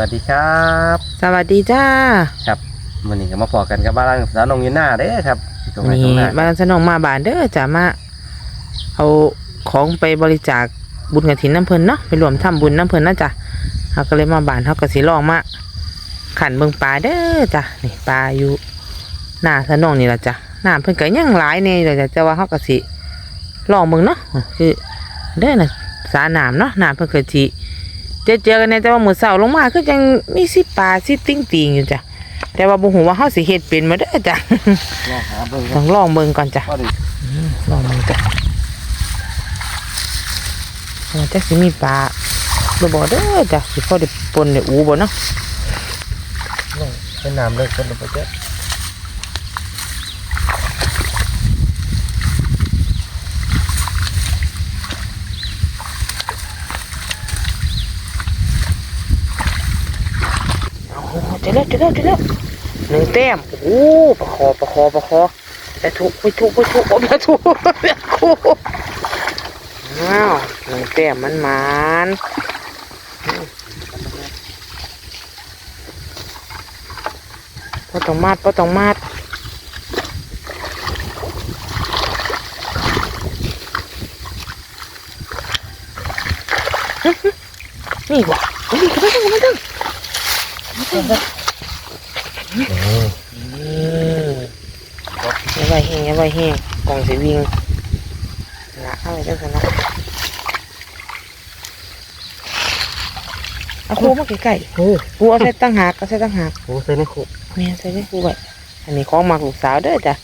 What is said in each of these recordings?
วัสดีครับสวัสดีจ้าครับวันนี้ก็มาพอกันกับบ้านสาวนงยินหน้าเด้อครับตรงไหนนี่ตรงหน้าบ้านสนองมาบานเด้อจ้ามาเอาของไปบริจาคบุญกระถินน้ำเพลินเนาะไปรวมทำบุญน้ำเพลินนะจ้ะเขาก็เลยมาบานเขาก็สิลองมาขันเบิ่งปลาเด้อจ้ะนี่ปลาอยู่หน้าสนองนี่ละจ้ะน้ำเพิ่นก็ยังหลายเนี่ยเลยจ้ะแต่ว่าเขาก็สิลองเบิ่งเนาะคือเด้อน่ะสาน้ำเนาะน้ำเพิ่นก็สิ เจอเจอกันเนี่ยแต่ว่ามื้อเช้าลงมาคือยังมีสิปลาสิติ้งติงอยู่จ้ะแต่ว่าบ่ฮู้ว่าเฮาสิเฮ็ดเป็นบ่เด้อจ้ะลองหาเบิ่งคต้รัอบงลองเบิ่งก่อนจ้ะพอดีลองเบิ่งจ้ะว่าจักสิมีปลาบ่บ่เด้อจ้ะสิพอได้ปนได้อูบ่เนาะลองเป็นน้ำเลิกกันไปเจ้า โอ้โหเจอแล้วเจอแล้วเจอแล้วหนึ่งแต้มโอ้ประคอประคอประคอจะถูกไปถูกไปถูกผมจะถูกจะถูกอ้าวหนึ่งแต้มมันมันพอต้องมาดพอต้องมาดนี่วะนี่ก็ไม่ต้องไม่ต้องไม่ต้อง อย่าไว้แห้งอย่าไว้แห้งกล่องสีวิ่งนะเอาไว้จังสันนะเอาครูมาใกล้ๆเออครูเอาใส่ตั้งหากเอาใส่ตั้งหากโอ้ใส่ในคุแม่ใส่ได้ครูไว้อันนี้ของมักลูกสาวเด้อจ้ะ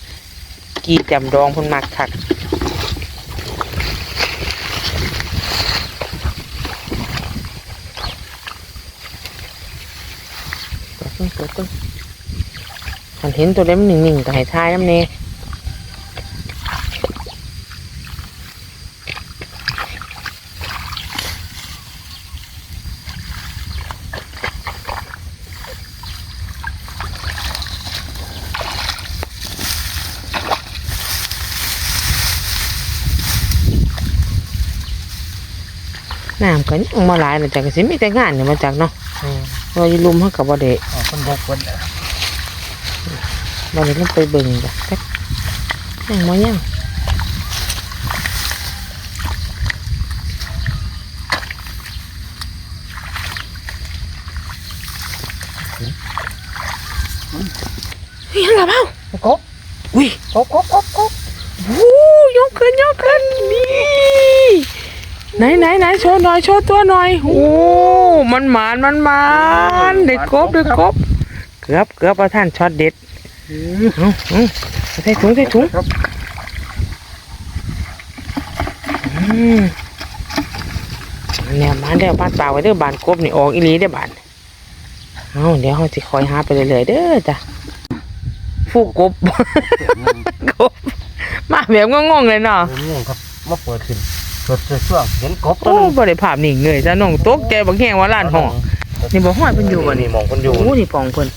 กีจำดองเพ่นมักคักเปิดเพิ่งเปิดเพิ่ง มันเห็นตัวเล็มนหนึ่งๆก็ให้ทายน้ำเน่น้ำก็ยังมาหลายนะจ๊ะก็สิมีแต่งานเนี่ยมาจากเนาะเราอยู่ลุมเขากับบ่ได้อ๋อคนบกคน บ่ได้ลงไปเบิ่งจ้ะจักยังบ่ยังเฮ้ยอะไรเปล่ากบอุ้ยกบกบกบกบวู้ยกขึ้นยกขึ้นนี่ไหนไหนไหนโชว์หน่อยโชว์ตัวหน่อยโอ้มันหมานมันหมานเด็กกบเด็กกบเกือบเกือบเอาท่านช็อตเด็ด เอาเอาเอาใส่ถุงใส่ถุงครับอืมเนี่ยมาเดี๋ยวบ้านเปล่าไว้เด้อบ้านกบนี่ออกอีหลีเด้อบ้านเอาเดี๋ยวเขาจะคอยหาไปเรื่อยๆเด้อจ้ะฟูกกบกบมาแบบงงๆเลยเนาะเรื่องครับมาเปิดขึ้นเปิดช่วงเห็นกบตัวโอ้นึงบ่ได้ภาพนิ่งเลยจ้ะน้องตกใจบางแห่งว่าล้านห้องนี่บ่ห้อยเพิ่นอยู่บ่นี่มองคนอยู่โอ้นี่ปองเพิ่น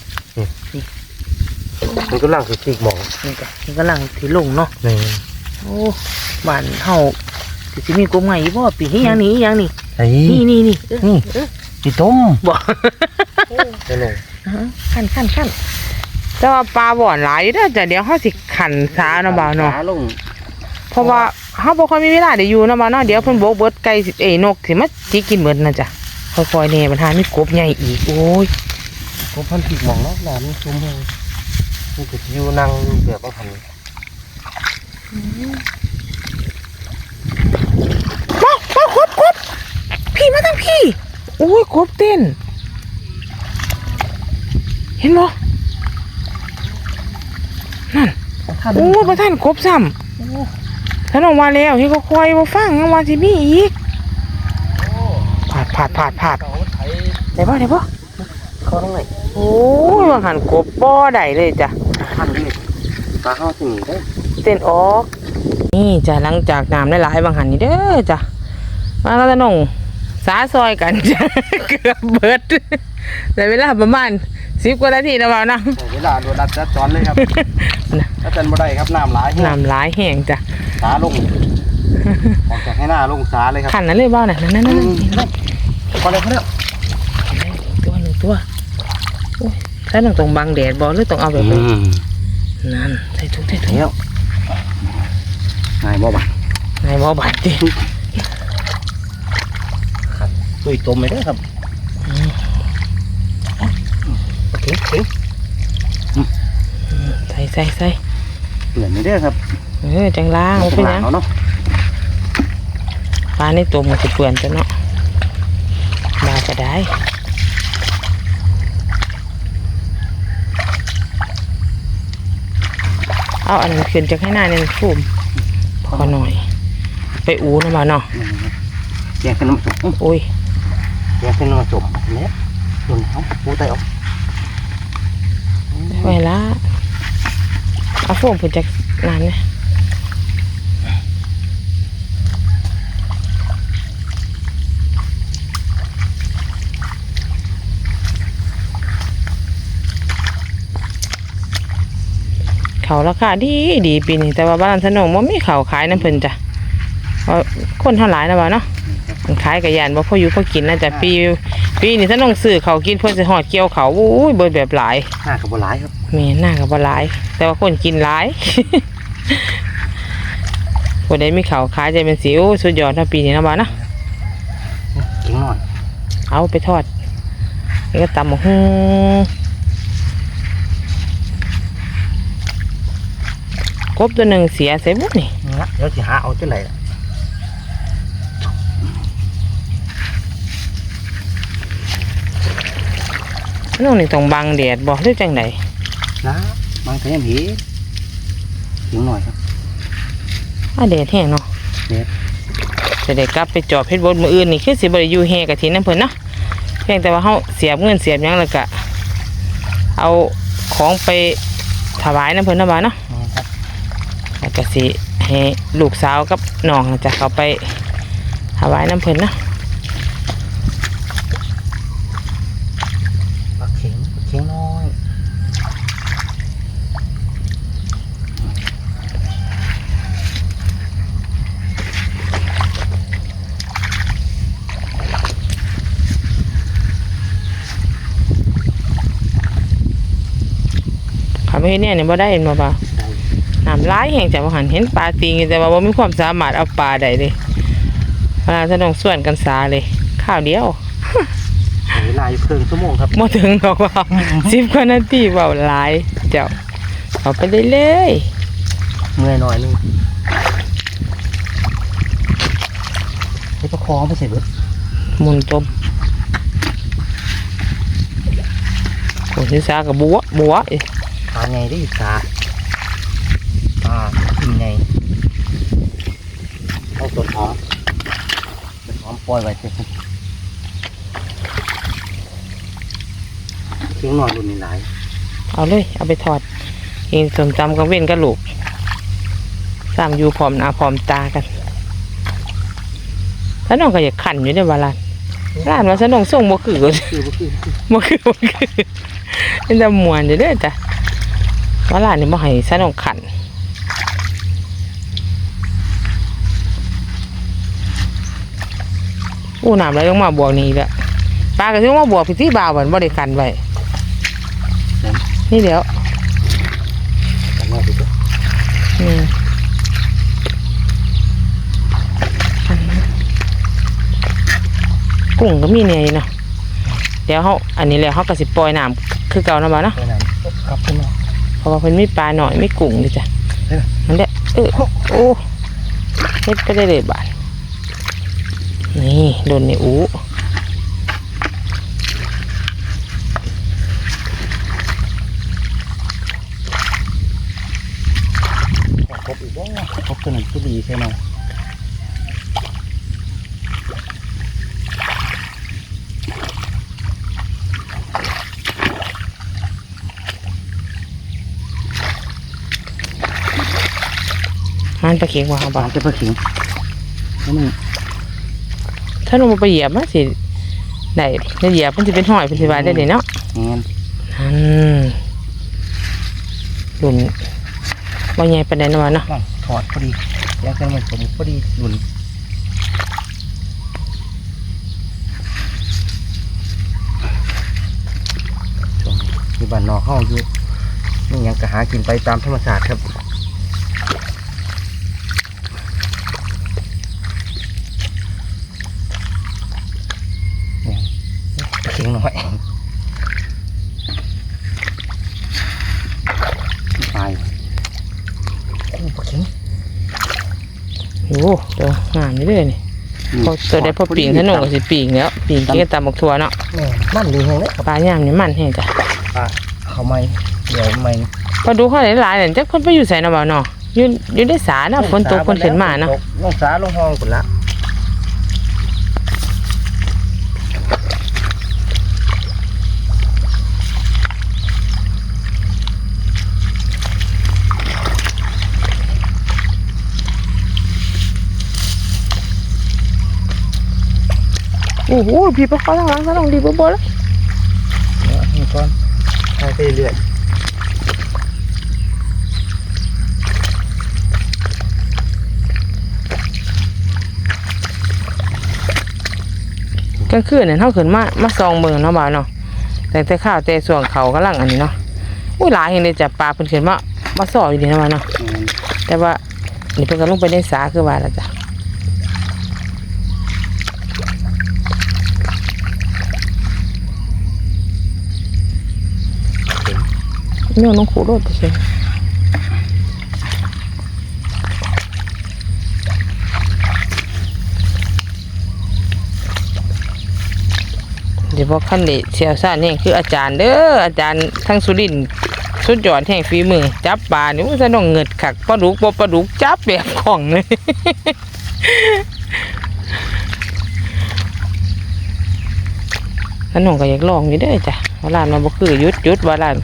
มันก็ล่างสิสิมองนี่ก็นี่กำลังสิลงเนาะนี่โอ้บ้านเฮาสิสิมีกบใหม่บ่ปีนี้ยังนี่อีหยังนี่ไอ้นี่นี่นี่เออนี่เออพี่ต้มบ่เจ้าหนูอ่าฮะขั้นขั้นขั้นแต่ว่าปลาบ่อนหลายอยู่เด้อจ้ะเดี๋ยวเฮาสิขันสาเนาะบ่าวเนาะขาลงเพราะว่าเฮาบ่ค่อยมีเวลาได้อยู่เนาะบ่าวเนาะเดี๋ยวเพิ่นโบกเบิดไก่สิเอ้ยนกสิมาจิกกินเบิดน่ะจ้ะค่อยๆแน่มันหามีกบใหญ่อีกโอ้ยกบพันผิดมองเนาะหลานมันชุ่มเลย มันก็อยู่นั่งอยู่แบบว่าพันว้าวว้าวกบกบพี่มาทางพี่ โอ้ยกบเต้น เห็นบ่นั่นท่านโอ้ยบ่ทันกบซ้ำท่านออกมาแล้วเฮ็ดก็คอยบ่ฟังยังว่าสิมีอีกผาดผาดผาดผาดเขาไถได้บ่ได้บ่เขาตรงไหนโอ้ยว่าหันกบบ่ได้เลยจ้ะท่านนี่ ตาเขาสิหนีได้เต้นออก นี่จ้ะหลังจากน้ำได้หลายบางหันนี่เด้อจ้ะมาแล้วจะนงสาซอยกันจ้ะเกือบเบิดแต่เวลาประมาณสิบกว่านาทีนะบ่าวนะเวลาโดนรัดจัดจอนเลยครับถ้าเต้นบ่ได้ครับน้ำหลายน้ำหลายแห้งจ้ะสาลงออกจากให้หน้าลงสาเลยครับขันนั้นเลยบ่าวน่ะนั่นนั่นนั่นนั่นพอแล้วพอแล้วตัวหนึ่งตัวตัวโอ้ยใส่ต้องตรงบังแดดบ่หรือต้องเอาแบบอืนี้ม นั่นใส่ถุงใส่ถุงแล้วง่ายบ่บ่ะนายบ่บาดดิตุยตมไปเด้อครับโอเคโอเคใส่ใส่ใส่เปลี่ยนไปเด้อครับเออจังล้างบ่เป็นหยังเอาเนาะปลาในตัวมันสิเปื่อนจ้ะเนาะบาก็ได้ เอาอันนั้นขึ้นจากให้หน้าเนี่ยฟูมพอหน่อย ไปอูนะมาเนาะแกงขึ้นน้ำส้มโอ้ยแกงขึ้นน้ำส้มเนี่ยโดนเขาปูไตออกไว้ละเอาโฟมขึ้นจากน้ำเนี่ย เขาราคาดีดีปีนี้แต่ว่าบ้านสนองว่ามีเขาขายน้ำเพิ่นจ้ะเพราะคนเท่าหลายนะบ่าเนาะมันขายกับยานบ่พออยู่พอกินนะจ้ะปีปีนี้สนองซื้อเขาวกินเพิ่นสิหอดเกี่ยวเขาวโอ้ยเบิดแบบหลายหน้ากับบัวลายครับแม่น่ากับบ่หลาย แต่ว่าคนกินหลายคนใดมีเขาวขายใจเป็นสิวสุดยอดเท่าปีนี้นะบ่าเนาะเก่งหน่อยเอาไปทอดแล้วก็ตำหม กฮูกบตัวหนึ่งเสียใส่บุกนี่นะเดี๋ยวสิหาเอาจังไหนน้องนี่ต้องบังแดดบอกหรือจังไดนะมันก็ยังผีเก่งหน่อยครับอ่าแดดแห้งเนาะแดดจะได้กลับไปจอบเพชรบดมืออื่นนี่คือสิบริยูแฮกับทีน้ำเพิ่นเนาะเพียงแต่ว่าเฮาเสียบเงินเสียบหยังแล้วก็เอาของไปถวายน้ำเพิ่นนะบ่าเนาะครับแล้ว ก็สิให้ลูกสาวกับน้องน่ะจะเขาไปถวายน้ำเพิ่นเนาะปลาเข็งปลาเข็งน้อยเขาไม่เห็นเนี่ยนี่บ่ได้เห็นบ่บ่าได้น้ำร้ายแห่งจากว่าหันเห็นปลาตีงอยู่แต่ว่าบ่มีความสามารถเอาปลาได้เลยเวลาจะต้องส่วนกันสาเลย ข้าวเดียวใช้เวลาอยู่ครึ่งชั่วโมงครับบ่ถึงดอกว่าสิบกว่านาทีเบาหลายเจ้าเอาไปเรื่อยเมื่อยหน่อยนึงใช้ประคองไปเสร็จเบิดๆหมุนต้มโอ้ยสากับบัวบัวอีกปลาไงได้อีกสาปลากินไงเอา ตัวหอมตัวหอมปล่อยไว้เสร็จเข็งหน่อยรุ่นนี้หลายเอาเลย เอาไปทอดกินสมจำกับเว้นกับลูกสามอยู่พร้อมหน้าพร้อมตากันถ้าน้องก็อยากขันอยู่ในเวลาร้านว่าสนองส่งบ่คือคือบ่คือบ่คือบ่คือเป็นตะมวนอยู่เด้อจ้ะว่าร้านนี้บ่ให้สนองขัน อู้น้ำไหลลงมาบวกนี่แหละปลาก็ถึงมาบวกพี่ที่บ่าวเหมือนบ่ได้ขันไว้นี่เดี๋ยวอืมกุ้งก็มีเนี่ยเนาะเดี๋ยวเขาอันนี้แล้วเขาก็สิปล่อยน้ำคือเก่านะบ่าวเนาะไปไหนครับขึ้นมาเพราะว่าเพิ่นมีปลาหน่อยไมีกุ้งดิจ้ะนั่นแหละเออโอ้เฮ็ดไปได้เลยบาด นี่โดนในอูครบอีกว่าครบตัวหนึ่งตัวดีใช่ไหมมันปลาเข็งว่าเขาปลาบ่าวจะปลาเข็งแล้วมัน ถ้าลงมาไปเหยียบมันสิได้ได้เหยียบมันสิเป็นห้อยเป็นสิบาได้เลยเนาะเงี้ยอืมหลุนว่าใหญ่ปานใดนะวะเนาะนั่งถอดพอดีแล้วกันมันสมพอดีหลุนอยู่บ้านนอกห้องอยู่นี่ยังก็หากินไปตามธรรมชาติครับนี่เข็ง หน่อยไปโอ้ปลาเข็งโอ้ตัวงามนี่เลยนี่พอตัวได้พอปีงถ้าหนุ่งก็สิปีงแล้วปีงกินกับตำบักทั่วเนาะแม่มันดีแฮงเลยครับปลาย่ามนี่มันแห้งจ้ะปลาเขาไม่เดี๋ยวไม่พอดูเขาหลายๆเนี่ยจักเพิ่นไปอยู่ไสเนาะบ่าวเนาะอยู่อยู่ในสาเนาะฝนตกเพิ่นขึ้นมาเนาะลงสาลงห้องคนละ โอ้โหพี่ปลาคอทางหลังซะต้องดีบ่บ่เลยเดี๋ยวให้ก่อนใส่ไปเรื่อยกลางคืนเนี่ยเฮาขึ้นมามาส่องเบิ่งเนาะบ่าวเนาะแต่แต่ข้าวแต่ส่วงเขากำลังอันนี้เนาะอุ้ยหลายเห็นเลยจ้ะปลาเพิ่นขึ้นมามาส่ออยู่ดีนะบ่าวเนาะอืมแต่ว่านี่เพิ่นก็ลงไปในสาคือว่าแล้วจ้ะ เนี่ยน้องขู่รถเชียเดี๋ยวบอขั้นเดเชียวซ่านนี่คืออาจารย์เด้ออาจารย์ทั้งสุรินสุดยอดแห่งฝีมือ จับปลาเนี่มันจะต้องเงิดขักปลาดุกปลาดุกจับแบบของเลยขนมก็อยากลองอยู่เด้อจ้ะวาร้านมันบ่คือยุดยุดวาร้าน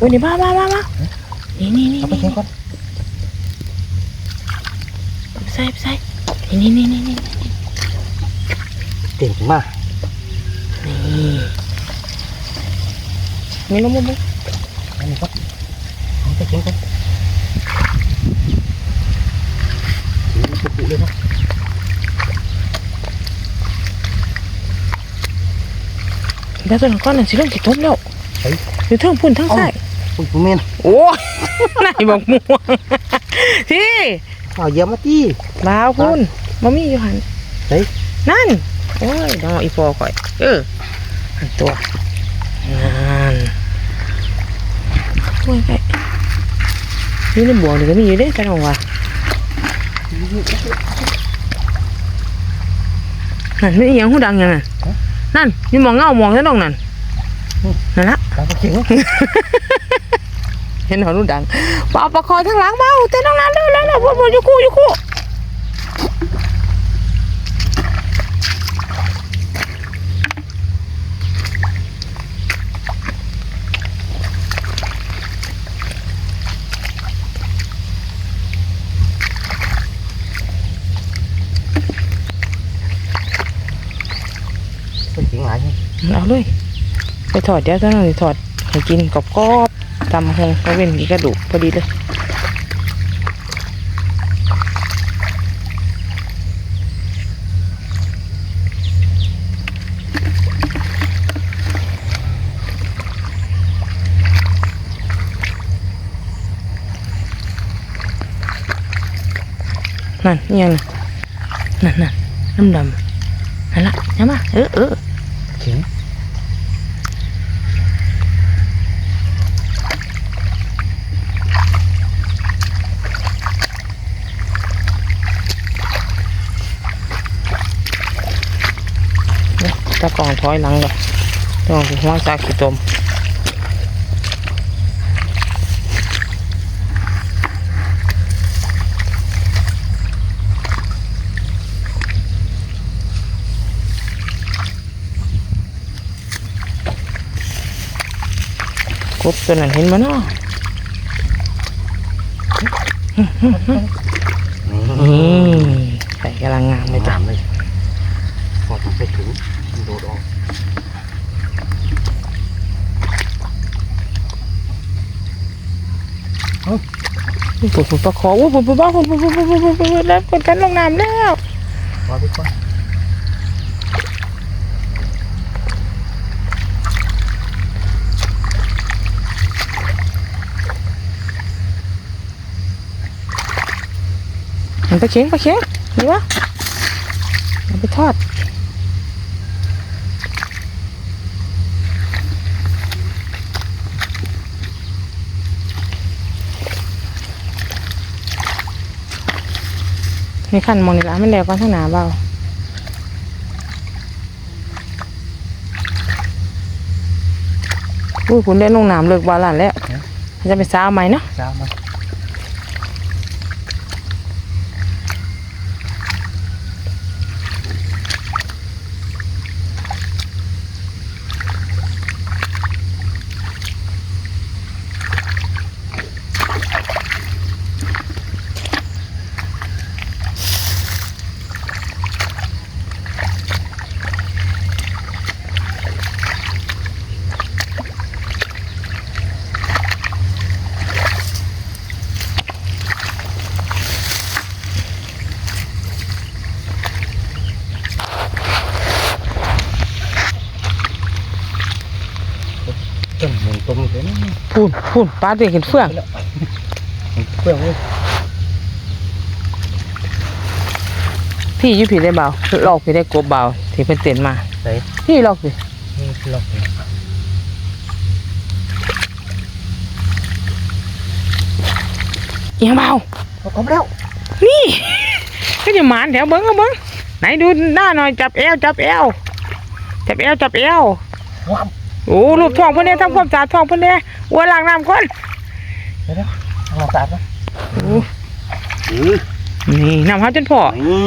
อุ้ยนี่มามามามานี่นี่นี่เอาไปเช็คก่อนใส่ใส่นี่นี่นี่นี่เก่งมากนี่นี่ลงมาบุอันนี้ครับเอาไปเช็คก่อนปุบๆเลยครับเดี๋ยวตัวนั้นก้อนนั่นสิลงสิต้มแล้วเฮ้ยอยู่เทั้งพุ่นเทั้งใส่ปุยผม เมนโอ้ยนายบอกม่วงพี่ข่าวเยี่ยมมาตี้บ่าวพุ่นมามีอยู่หันเฮ้ยนั่น โอ้ยน้องอีพอข่อย เออหันตัวนั่นตัวไก่นี่ในบ่วงนี่ก็มีอยู่เด้อจ้าน้องว่านั่นไม่อหยังหูดังหยังนั่นนั่นมีหมองเงามองซะน้องนั่นนั่นละปลาปลา เข็งเห็นเขาลูกดังเปล่าประคอยทั้งหลังเบาแต่น้องนั้นเร็วแล้วแล้วพวกมันอยู่คู่อยู่คู่ปลาเข็งหลายนี่เอาเลย ไปถอดเดี๋ยวเจ้าน้องสิถอดให้กินกรอบกรอบๆ ตำหงก็เว้นกระดูกพอดีเลยนั่นยังนั่นนั่นดำดำนั่นละยังมเออเออ ตะกองถอยหลังก่อนต้องหัวซากขี้ตมกบตัวนั้นเห็นมั้ยเนาะนี่นี่ใส่กำลังงามเลยจ้ะ งามเลยพอถึงไปถึงมันโดดออก ปุ่นปุ่นปลาคอปุ่นปุ่นบ้าปุ่นปุ่นปุ่นปุ่นปุ่นปุ่นปุ่นแล้วกดกันลงน้ำแล้วมาดีกว่ามันปเข็งไปเข็งนี่วะเอาไปทอด นี่ขันมองนี่ละมันแล้วก็ข้างหน้าเบาอุ้ยคุณได้ลงน้ำเลิกบาลานแล้วจะไปซ้าไหมเนาะจ้ามา พูนพูนปลาเด็กเห็นเฟื่องเพื่อนเลยพี่อยุพี่ได้เบาลอกพี่ได้กบเบาที่เป็นเต็นมาใส่พี่ลอกพี่นี่ล็อกเลยเอียงเบาเอาครบแล้ว นี่ก็จะหมานแถวเบิ้งก็เบิ้งไหนดูหน้าหน่อยจับเอวจับเอวจับเอวจับเอวว้าวโอ้ลูกท้องเพิ่นเนี่ยทำความสะอาดท้องเพิ่นเนี่ย วัวล้างน้ำก่อนเดี๋ยวๆเอามาตัดนะโอ้อือนี่น้ำหาจนพอนี่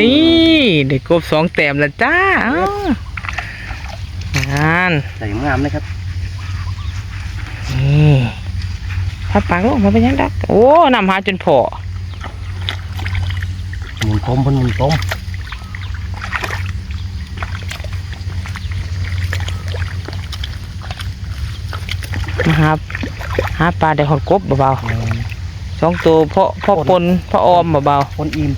นี่ได้กบสองแต้มแล้วจ้าเอ้างานใส่งามเลยครับนี่พับปากลงมาเป็นยังดักโอ้น้ำหาจนพอหมุนต้มเพิ่นหมุนต้ม มาหาหาปลาได้หอดกบเบาๆสองตัวเพาะเพาะปนเพาะออมเบาคนอิ่ม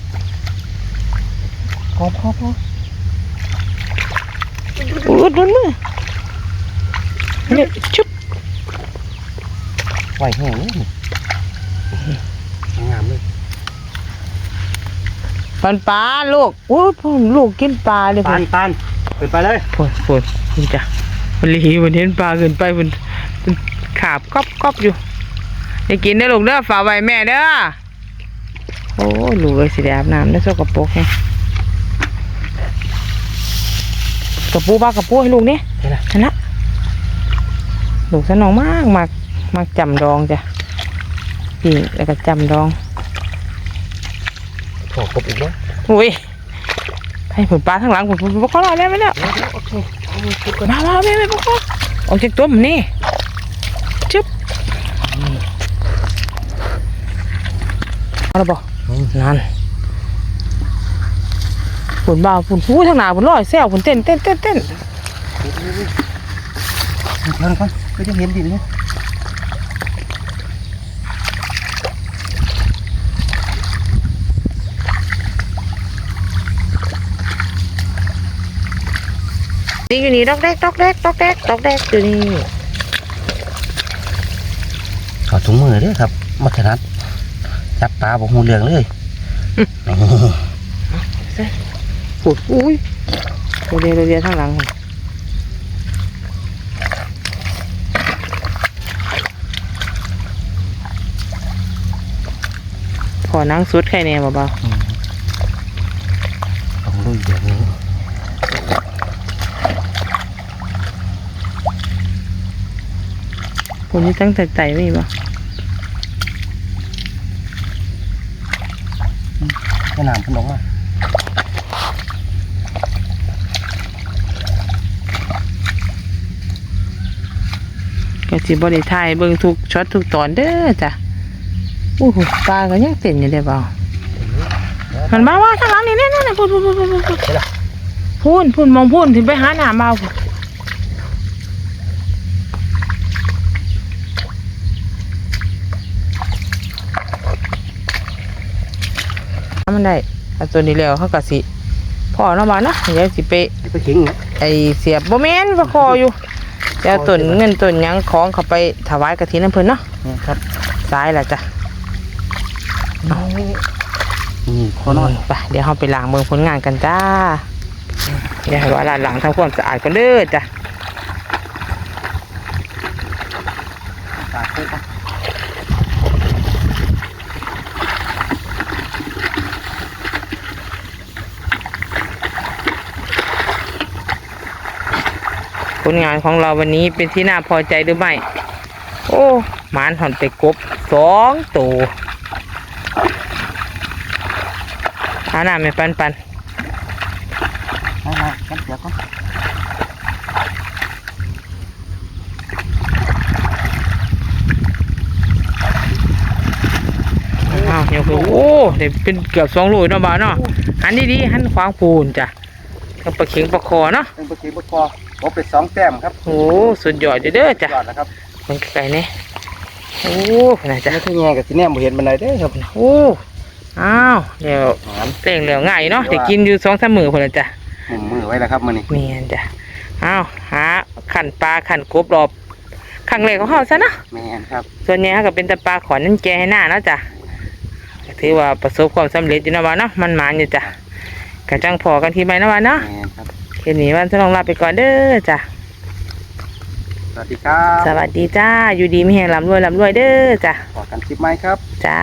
พอพอพอๆอุดดุนมือนี่ชุบไหวแห้งเลยงามเลยปันปลาลูกอู้พ่อลูกกินปลาเลยปาพุ่นนปานเปิดไปเลยพุ่นพุ่นนี่จ้ะมันลีมันเห็นปลาเกินไปมันมัน ขาบก๊อบก๊อบอยู่อย่ากินเด้อลูกเด้อฝากไว้แม่เด้อโอ้ยลูกเลยสิได้อาบน้ำได้อสกปรกไงกระปูบ้ากระปูให้ลูกนี่ใช่ละชนะลูกสนองมากมากมากจำดองจ้ะปีกแล้วก็จำดองขอกบอีกแล้วอุ้ยให้ผลปลาทั้างหลังผลผลปลาเขาลอยได้ไหมเนี่ยเดี๋ยวๆโอเคเอามือคิดก่อนมามาไม่ไม่ปลาเขาออกจากตัวมันนี่จึ๊บ เอาละบ่นั่นผลบ่าวผลฟูทางหน้าผลลอยแซวผลเต้นเต้นเต้นเต้นเดี๋ยวก่อนก็จะเห็นดินเนี่ยนี่อยู่นี่ดอกแดกดอกแดกดอกแดกดอกแดกอยู่นี่ขอถุงมือด้วยครับมัถนัด จับปลาบอกหูเหลืองเลยนี่โอ้ยอุ้ยเรียวเรียวเรียวทางหลังพุ่นพอนั่งสุดใครเนี่ยเบาต้องลุยแบบนี้ๆผมนี่ตั้งแต่ใจไม่บ่ แม่น้ำพนมอะก็สิบ่ได้ถ่ายเบิ่งทุกช็อตทุกตอนเด้อจ้ะอู้หูปลาก็ยังเต้นอยู่เด้อเปล่ามันมาว่าทางหลังนี่แน่ๆๆพูนพูนพูนพูนพูนพูนพูนมองพูนถึงไปหาหน้าบ่าวพูน มันได้เอาตัวนี้แล้วเขาก็สิพ่อเนาะบ้านเนาะเดี๋ยวสิไปไปทิ้งนะไอเสียบบ่แม่นประคออยู่จะเอาต้นเงินต้นหยังของเขาไปถวายกฐินน้ำเพิ่นเนาะนี่ครับซ้ายล่ะจ้ะนี่ขอหน่อยไปเดี๋ยวเราไปล้างเมืองผลงานกันจ้าเดี๋ยวให้ว่าล้างหลังทำความสะอาดกันเด้อจ้ะ ตากเลยครั ผลงานของเราวันนี้เป็นที่น่าพอใจหรือไม่ โอ้ หมานหอนไปกบสองตัวหาหน้าไม่ปันปันมามากันเดี๋ยวก่อนอ้าวเดี๋ยวคือโอ้เดี๋ยวเป็นเกือบสองโลเนาะบ้าวเนาะหันดีๆหันขวางปูนจ้ะกับปลาเข็งปลาคอเนาะเป็นปกติบกคอ ผมเป็นสองแต้มครับโอ้สุดยอดเด้อจ้ะยอดแล้วครับมันไกลๆเนี่ยโอ้ขนาดจ้ะไม่ใช่แง่กับที่แน่บ่เห็นบันไดเด้อครับโอ้อ้าวเดี๋ยวหามเร่งเร็วง่ายเนาะเดี๋ยวกินอยู่สองสามมือคนละจ้ะมุมมือไว้แล้วครับมื้อนี้เมียนจ้ะอ้าวหาขันปลาขันกบรอบครั้งแรกของเขาซะเนาะแม่นครับ ส่วนใหญ่เขาก็เป็นแตะปลาขอนนั่นแกให้หน้าเนาะจ้ะก็ถือว่าประสบความสำเร็จอยู่นะวะเนาะมันหมานอยู่จ้ะกะจังพอกันทีไหมนะวะเนาะ แม่นครับคืนนี้วันจะลองลาไปก่อนเด้อจ้ะสวัสดีครับสวัสดีจ้าอยู่ดีไม่แห้งลำรวยลำรวยเด้อจ้ะขอกันคลิปไหมครับ จ้า